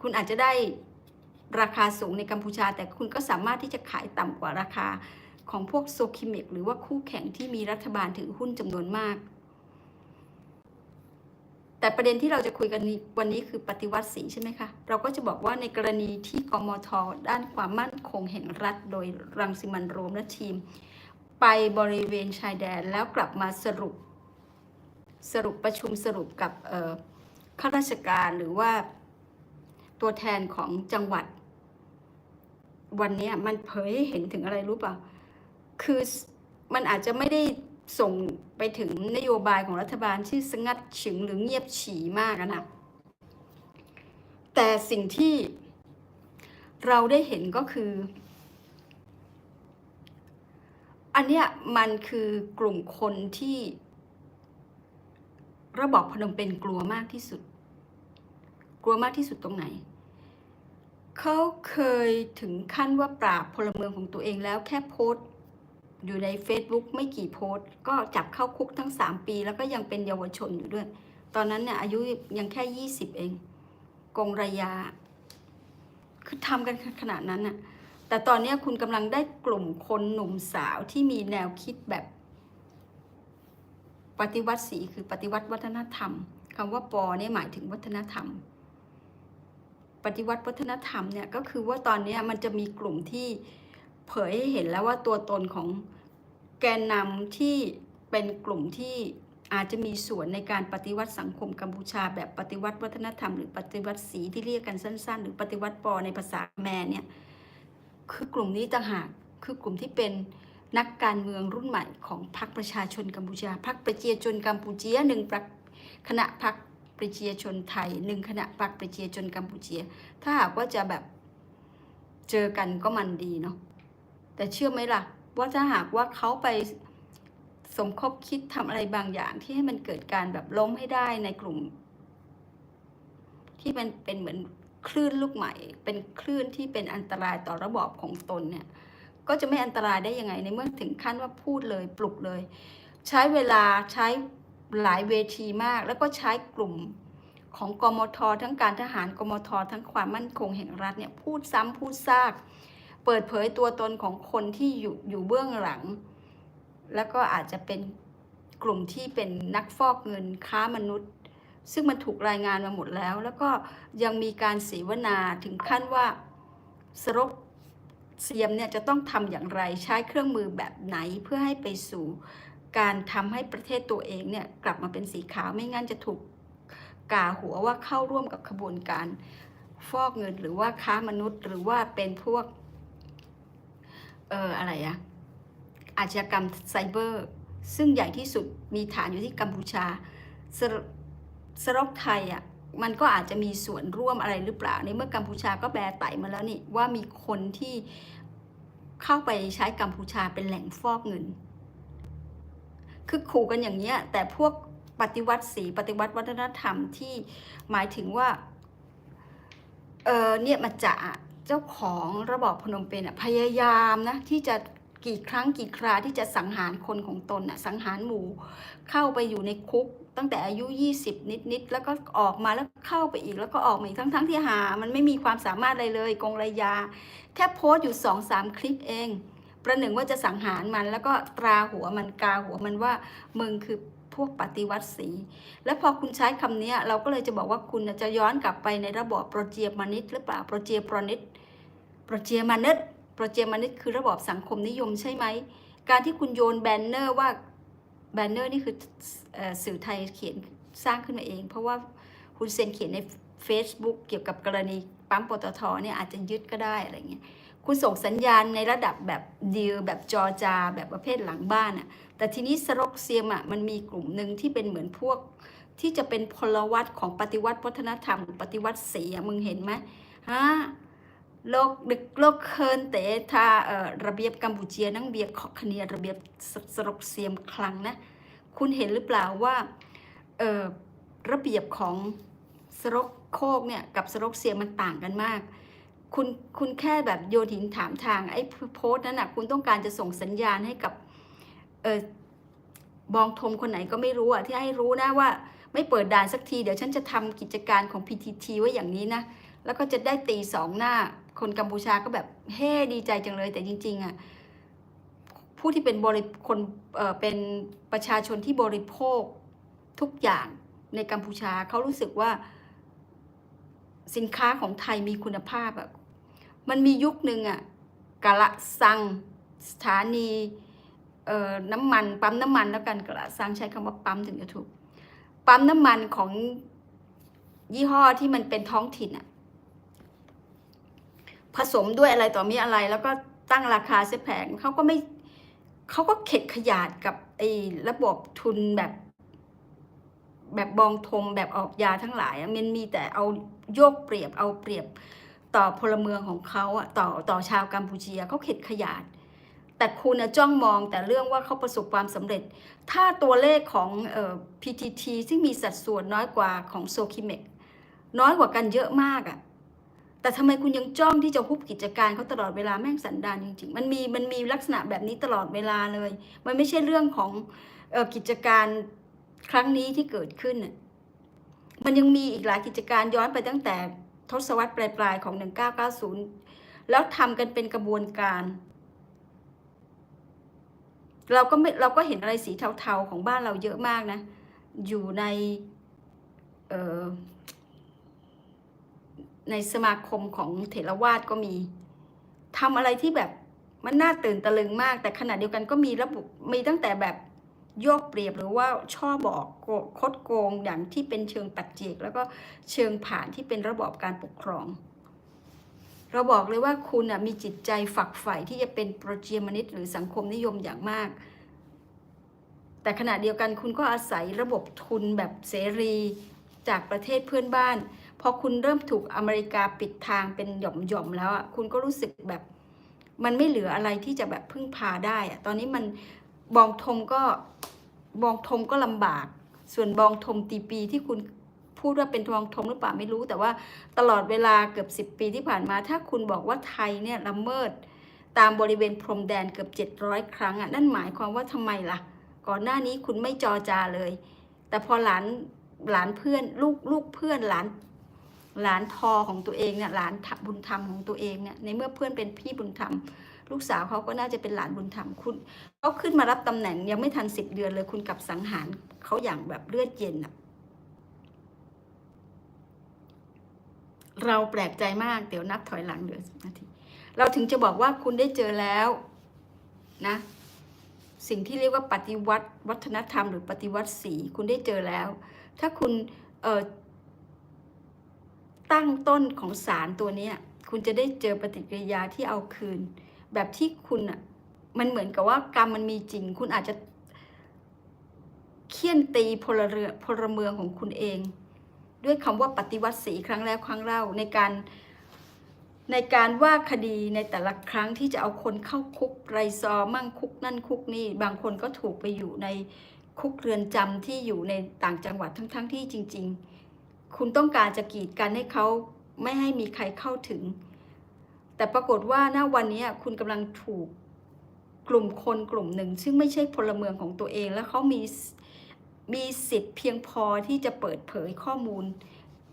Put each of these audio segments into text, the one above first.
คุณอาจจะได้ราคาสูงในกัมพูชา แต่คุณก็สามารถที่จะขายต่ำกว่าราคาของพวกโซคิเมกหรือว่าคู่แข่งที่มีรัฐบาลถือหุ้นจำนวนมาก แต่ประเด็นที่เราจะคุยกันวันนี้คือปฏิวัติสีใช่ไหมคะ เราก็จะบอกว่าในกรณีที่กมท ด้านความมั่นคงแห่งรัฐ โดยรังสิมันโรมและทีม ไปบริเวณชายแดนแล้วกลับมาสรุปสรุปประชุมสรุปกับข้าราชการหรือว่า ตัวแทนของจังหวัด วันนี้มันเผยให้เห็นถึงอะไรรู้ป่ะ คือมันอาจจะไม่ได้ส่งไปถึงนโยบายของรัฐบาลที่สงัดฉึงหรือเงียบฉี่มากนะแต่สิ่งที่เราได้เห็นก็คือ อันเนี้ยมันคือกลุ่มคนที่ระบอบพนมเป็นกลัวมากที่สุด กลัวมากที่สุดตรงไหน เขาเคยถึงขั้นว่าปราบพลเมืองของตัวเองแล้วแค่โพสต์ อยู่ใน Facebook ไม่กี่โพสต์ ก็จับเข้าคุกทั้ง 3 ปี แล้วก็ยังเป็นเยาวชนอยู่ด้วย ตอนนั้นเนี่ยอายุยังแค่ 20 เอง กงระยา คือทำกันขนาดนั้นน่ะแต่ตอนนี้คุณกำลังได้กลุ่มคนหนุ่มสาวที่มีแนวคิดแบบ ปฏิวัติสีคือปฏิวัติวัฒนธรรมคำว่าปอเนี่ยหมายถึงวัฒนธรรม ปฏิวัติวัฒนธรรมเนี่ยก็คือว่าตอนนี้มันจะมีกลุ่มที่เผยให้เห็นแล้วว่าตัวตนของแกนนำที่เป็นกลุ่มที่อาจจะมีส่วนในการปฏิวัติสังคมกัมพูชา แบบปฏิวัติวัฒนธรรมหรือปฏิวัติสีที่เรียกกันสั้น ๆ หรือปฏิวัติปอในภาษาแมนเนี่ยคือกลุ่มนี้ต่างหากคือกลุ่มที่เป็นนักการเมืองรุ่นใหม่ของพรรคประชาชนกัมพูชาพรรคประเจียชนกัมพูเจียหนึ่งคณะพรรค ประเจียชนไทยหนึ่งคณะพรรคประเจียชนกัมพูเจีย ถ้าหากว่าจะแบบเจอกันก็มันดีเนาะแต่เชื่อไหมล่ะ ว่าถ้าหากว่าเขาไปสมคบคิดทำอะไรบางอย่างที่ให้มันเกิดการแบบล้มให้ได้ในกลุ่ม ที่มันเป็นเหมือนคลื่นลูกใหม่ เป็นคลื่นที่เป็นอันตรายต่อระบอบของตนเนี่ย ก็จะไม่อันตรายได้ยังไงในเมื่อถึงขั้นว่าพูดเลยปลุกเลย ใช้เวลาใช้ หลายเวทีมาก แล้วก็ใช้กลุ่มของกมททั้งการทหารกมททั้งความมั่นคงแห่งรัฐเนี่ยพูดซ้ำพูดซาก เปิดเผยตัวตนของคนที่อยู่อยู่เบื้องหลัง แล้วก็อาจจะเป็นกลุ่มที่เป็นนักฟอกเงินค้ามนุษย์ ซึ่งมันถูกรายงานมาหมดแล้ว แล้วก็ยังมีการเสวนาถึงขั้นว่าสรบเซียมเนี่ยจะต้องทำอย่างไรใช้เครื่องมือแบบไหนเพื่อให้ไปสู่ การทำให้ประเทศตัวเองเนี่ยกลับมาเป็นสีขาวไม่งั้นจะถูกกาหัวว่าเข้าร่วมกับขบวนการฟอกเงินหรือว่าค้ามนุษย์หรือว่าเป็นพวก เอ่ออะไรอะอาชญากรรมไซเบอร์ ซึ่งใหญ่ที่สุดมีฐานอยู่ที่กัมพูชาสสรกไทยอะมันก็อาจจะมีส่วนร่วมอะไรหรือเปล่าในเมื่อกัมพูชาก็แบไตมาแล้วนี่ว่ามีคนที่เข้าไปใช้กัมพูชาเป็นแหล่งฟอกเงิน คือขู่กันอย่างเนี้ยแต่พวกปฏิวัติสีปฏิวัติวัฒนธรรมที่หมายถึงว่าเออเนี่ยมาจะเจ้าของระบอบพนมเปญอะพยายามนะที่จะกี่ครั้งกี่คราที่จะสังหารคนของตนอะสังหารหมู่เข้าไปอยู่ในคุกตั้งแต่อายุ 20 นิดๆแล้วก็ออกมาแล้วเข้าไปอีกแล้วก็ออกมาอีกทั้งๆที่หา มันไม่มีความสามารถอะไรเลยกงระยา แค่โพสต์อยู่สองสามคลิปเอง ประหนึ่งว่าจะสังหารมัน แล้วก็ตราหัวมันกาหัวมันว่ามึงคือพวกปฏิวัติสี แล้วพอคุณใช้คำนี้เราก็เลยจะบอกว่าคุณจะย้อนกลับไปในระบอบโปรเจียมานิตหรือเปล่าโปรเจียโปรนิตโปรเจียมานิตโปรเจียมานิตคือระบอบสังคมนิยมใช่ไหมการที่คุณโยนแบนเนอร์ว่าแบนเนอร์นี่คือเออสื่อไทยเขียนสร้างขึ้นมาเอง เพราะว่าคุณเซนเขียนใน Facebook เกี่ยวกับกรณีปั๊มปตทเนี่ยอาจจะยึดก็ได้อะไรเงี้ย คุณส่งสัญญาณในระดับแบบดีลแบบจอจา แบบประเภทหลังบ้านอะแต่ทีนี้สโรกเซียมอะมันมีกลุ่มหนึ่งที่เป็นเหมือนพวก ที่จะเป็นพลวัตของปฏิวัติวัฒนธรรม ปฏิวัติสีอะมึงเห็นไหมฮะโลกดึกโลกเคินแต่ทาเอ่อระเบียบกัมพูเจียนั่งเบียบขอคเนียระเบียบสสโรกเซียมคลังนะคุณเห็นหรือเปล่าว่าเอ่อระเบียบของสโรกโคกเนี่ยกับสโรกเซียมมันต่างกันมาก คุณคุณแค่แบบโยนหินถามทางไอ้โพสต์นั้นนะคุณต้องการจะส่งสัญญาณให้กับเออบองทมคนไหนก็ไม่รู้อะที่ให้รู้นะว่า ไม่เปิดด่านสักทีเดี๋ยวฉันจะทำกิจการของ PTT ไว้อย่างนี้นะ แล้วก็จะได้ตีสองหน้า คนกัมพูชาก็แบบเฮ้ดีใจจังเลยแต่จริง ๆอะผู้ที่เป็นบริคนเออเป็นประชาชนที่บริโภคทุกอย่างในกัมพูชาเขารู้สึกว่าสินค้าของไทยมีคุณภาพอะ มันมียุคหนึ่งอะกะละซังสถานีน้ำมันปั๊มน้ำมันแล้วกันกะละซังใช้คำว่าปั๊มถึงจะถูก ปั๊มน้ำมันของยี่ห้อที่มันเป็นท้องถิ่นอะผสมด้วยอะไรต่อมีอะไร แล้วก็ตั้งราคาเสียแพงเขาก็ไม่เขาก็เข็ดขยาดกับไอ้ระบบทุนแบบ แบบบองทมแบบออกยาทั้งหลายมันมีแต่เอาโยกเปรียบเอาเปรียบ ต่อพลเมืองของเขาอะต่อต่อชาวกัมพูชีเขาเข็ดขยาด แต่คุณจ้องมองแต่เรื่องว่าเขาประสบความสำเร็จ ถ้าตัวเลขของเอ่อ PTT ซึ่งมีสัดส่วนน้อยกว่าของโซคิเมกน้อยกว่ากันเยอะมากอะ่ะแต่ทำไมคุณยังจ้องที่จะฮุบกิจการเขาตลอดเวลาแม่งสันดานจริงๆ มันมีมันมีลักษณะแบบนี้ตลอดเวลาเลย มันไม่ใช่เรื่องของออกิจการครั้งนี้ที่เกิดขึ้น มันยังมีอีกหลายกิจการย้อนไปตั้งแต่ ทศวรรษปลายๆของ 1990 แล้วทำกันเป็นกระบวนการ เราก็ไม่เราก็เห็นอะไรสีเทาๆของบ้านเราเยอะมากนะ อยู่ในในสมาคมของเถรวาทก็มีทำอะไรที่แบบมันน่าตื่นตะลึงมาก แต่ขณะเดียวกันก็มีระบบมีตั้งแต่แบบ โยกเปรียบหรือว่าช่อบอกคดโกงอย่างที่เป็นเชิงปัจเจก แล้วก็เชิงผ่านที่เป็นระบอบการปกครอง เราบอกเลยว่าคุณน่ะมีจิตใจฝักใฝ่ที่จะเป็นโปรเจียมนิสต์หรือสังคมนิยมอย่างมาก แต่ขณะเดียวกันคุณก็อาศัยระบบทุนแบบเสรีจากประเทศเพื่อนบ้าน พอคุณเริ่มถูกอเมริกาปิดทางเป็นหย่อมๆแล้วอะคุณก็รู้สึกแบบมันไม่เหลืออะไรที่จะแบบพึ่งพาได้อะตอนนี้มัน บองทมก็บองทมก็ลำบาก ส่วนบองทมตีปีที่คุณพูดว่าเป็นบองทมหรือเปล่าไม่รู้ แต่ว่าตลอดเวลาเกือบ10 ปีที่ผ่านมา ถ้าคุณบอกว่าไทยเนี่ยละเมิดตามบริเวณพรมแดนเกือบ700 ครั้งอะนั่นหมายความว่าทำไมล่ะ ก่อนหน้านี้คุณไม่จอจาเลย แต่พอหลานหลานเพื่อนลูกลูกเพื่อนหลานหลานทอของตัวเองเนี่ยหลานบุญธรรมของตัวเองเนี่ยในเมื่อเพื่อนเป็นพี่บุญธรรม ลูกสาวเขาก็น่าจะเป็นหลานบุญธรรมคุณเขาขึ้นมารับตำแหน่งยังไม่ทันสิบเดือนเลยคุณกลับสังหารเขาอย่างแบบเลือดเย็นอะเราแปลกใจมากเดี๋ยวนับถอยหลังเหลือสิบนาที เราถึงจะบอกว่าคุณได้เจอแล้วนะ สิ่งที่เรียกว่าปฏิวัติวัฒนธรรมหรือปฏิวัติสีคุณได้เจอแล้ว ถ้าคุณตั้งต้นของสารตัวนี้คุณจะได้เจอปฏิกิริยาที่เอาคืน แบบที่คุณอะมันเหมือนกับว่ากรรมมันมีจริง คุณอาจจะเคี่ยนตีพลเรือพลเมืองของคุณเอง ด้วยคำว่าปฏิวัติสีครั้งแล้วครั้งเล่าในการในการว่าคดีในแต่ละครั้งที่จะเอาคนเข้าคุกไรซอมั่งคุกนั่นคุกนี่ บางคนก็ถูกไปอยู่ในคุกเรือนจำที่อยู่ในต่างจังหวัดทั้งๆทที่จริง ๆ คุณต้องการจะกีดกันให้เขาไม่ให้มีใครเข้าถึง แต่ปรากฏว่าณวันนี้คุณกำลังถูกกลุ่มคนกลุ่มหนึ่ง ซึ่งไม่ใช่พลเมืองของตัวเอง แล้วเขามีมีสิทธิ์เพียงพอที่จะเปิดเผยข้อมูล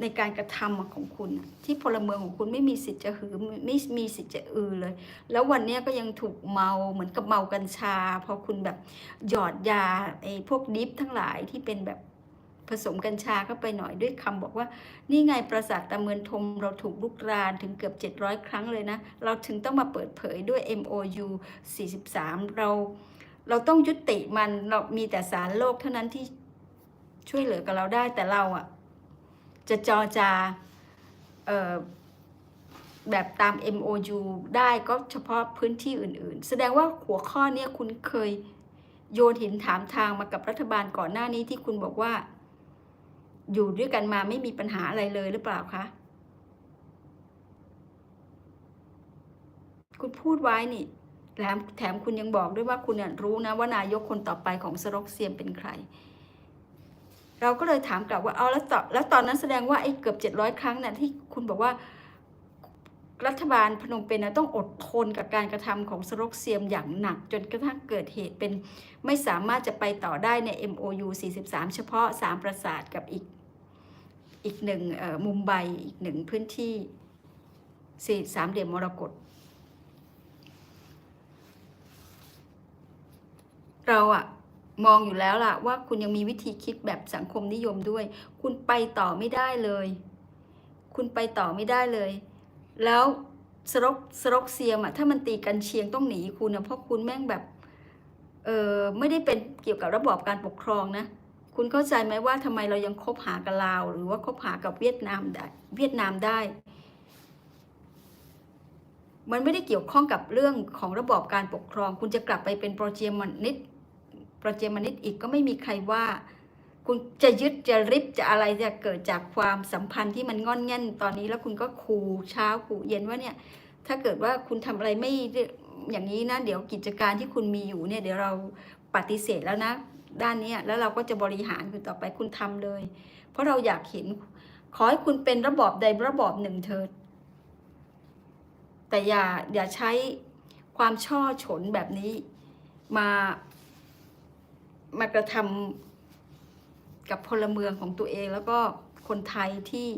ในการกระทำของคุณ ที่พลเมืองของคุณไม่มีสิทธิ์จะหือไม่มีสิทธิ์จะอือเลย แล้ววันนี้ก็ยังถูกเมาเหมือนกับเมากัญชา พอคุณแบบหยอดยาไอ้พวกดิฟทั้งหลายที่เป็นแบบ ผสมกัญชาเข้าไปหน่อยด้วยคำบอกว่า นี่ไงประสาทตะเมือนทมเราถูกลุกรานถึงเกือบ 700 ครั้งเลยนะ เราถึงต้องมาเปิดเผยด้วย MOU 43 เรา เราต้องยุติมันเรามีแต่สารโลกเท่านั้นที่ช่วยเหลือกับเราได้แต่เราอะจะจอจาออแบบตาม MOU ได้ก็เฉพาะพื้นที่อื่นๆ แสดงว่าหัวข้อเนี้ยคุณเคยโยนหินถามทางมากับรัฐบาลก่อนหน้านี้ที่คุณบอกว่า อยู่ด้วยกันมาไม่มีปัญหาอะไรเลยหรือเปล่าคะคุณพูดไว้นี่แถมแถมคุณยังบอกด้วยว่าคุณเนี่ยรู้นะว่านายกคนต่อไปของสรกเซียมเป็นใคร เราก็เลยถามกลับว่าเอาแล้วต่อแล้วตอนนั้นแสดงว่าไอ้เกือบเจ็ดร้อยครั้งน่ะที่คุณบอกว่ารัฐบาลพนมเปญนะต้องอดทนกับการกระทำของสรกเซียมอย่างหนัก จนกระทั่งเกิดเหตุเป็นไม่สามารถจะไปต่อได้ใน MOU 43 เฉพาะ 3 ปราสาทกับอีก อีกหนึ่งมุมไบอีกหนึ่งพื้นที่สี่สามเหลี่ยมมรกตเราอะมองอยู่แล้วล่ะว่าคุณยังมีวิธีคิดแบบสังคมนิยมด้วย คุณไปต่อไม่ได้เลย คุณไปต่อไม่ได้เลย แล้วสรกสรกเซียมอะถ้ามันตีกันเชียงต้องหนีคุณนะเพราะคุณแม่งแบบเออไม่ได้เป็นเกี่ยวกับระบอบการปกครองนะ คุณเข้าใจไหมว่าทำไมเรายังคบหากับลาว หรือว่าคบหากับเวียดนามได้เวียดนามได้ มันไม่ได้เกี่ยวข้องกับเรื่องของระบอบการปกครอง คุณจะกลับไปเป็นโปรเจมันนิดโปรเจมันนิดอีกก็ไม่มีใครว่า คุณจะยึดจะริบจะอะไรจะเกิดจากความสัมพันธ์ที่มันงอนแง่นตอนนี้แล้วคุณก็ขู่เช้าขู่เย็นว่าเนี่ย ถ้าเกิดว่าคุณทำอะไรไม่อย่างนี้นะเดี๋ยวกิจการที่คุณมีอยู่เนี่ยเดี๋ยวเราปฏิเสธแล้วนะ ด้านนี้แล้วเราก็จะบริหารคุณต่อไปคุณทำเลย เพราะเราอยากเห็น ขอให้คุณเป็นระบอบใดระบอบหนึ่งเถิด แต่อย่าอย่าใช้ความช่อฉนแบบนี้มามากระทำกับพลเมืองของตัวเองแล้วก็คนไทยที่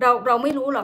เราเราไม่รู้หรอก